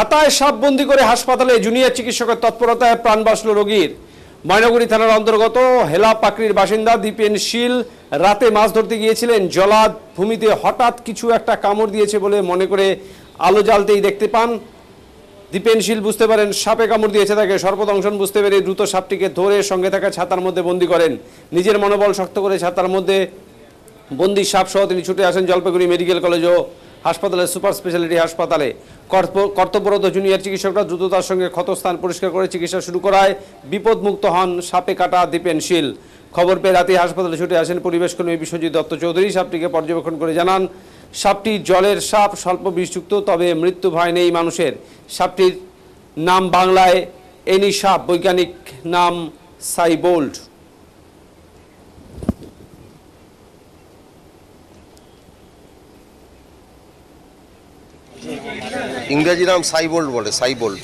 হাতায় সাপবন্দি করে হাসপাতালে জুনিয়র চিকিৎসকের তৎপরতায় প্রাণ বাঁচল রোগীর। ময়নাগুড়ি থানার অন্তর্গত হেলা পাকড়ির বাসিন্দা দীপেন শীল রাতে মাছ ধরতে গিয়েছিলেন। জলাদ ভূমিতে হঠাৎ কিছু একটা কামড় দিয়েছে বলে মনে করে আলো জ্বালতেই দেখতে পান। দীপেনশীল বুঝতে পারেন, সাপে কামড় দিয়েছে তাকে। সর্পদংশন বুঝতে পেরে দ্রুত সাপটিকে ধরে সঙ্গে থাকা ছাতার মধ্যে বন্দি করেন। নিজের মনোবল শক্ত করে ছাতার মধ্যে বন্দি সাপ সহ তিনি ছুটে আসেন জলপাইগুড়ি মেডিকেল কলেজ ও হাসপাতালের সুপার স্পেশালিটি হাসপাতালে কর্তব্য- কর্তব্যরত জুনিয়র চিকিৎসকরা দ্রুততার সঙ্গে ক্ষতস্থান পরিষ্কার করে চিকিৎসা শুরু করায় বিপদমুক্ত হন সাপে কাটা দীপেনশীল খবর পেয়ে রাতে হাসপাতালে ছুটে আসেন পরিবেশ কর্মী বিশ্বজিৎ দত্ত চৌধুরী। সাপটিকে পর্যবেক্ষণ করে জানান, সাপটি জলের সাপ স্বল্প বিষযুক্ত, তবে মৃত্যু ভয় নেই মানুষের। সাপটির নাম বাংলায় এনি সাপ বৈজ্ঞানিক নাম সাইবোল্ড ইংরেজি নাম সাইবোল্ড বলে গেছে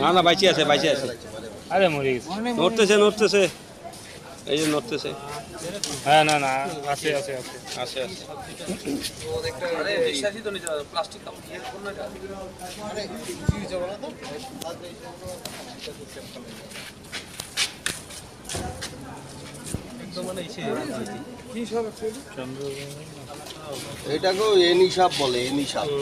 না না বাইচে আছে বাইচে আছে। আরে মরে গেছে। নড়তেছে নড়তেছে। এই যে নড়তেছে। হ্যাঁ না না আছে আছে আছে। আছে আছে। এটাকেও এনি সাপ বলে এনি সাপ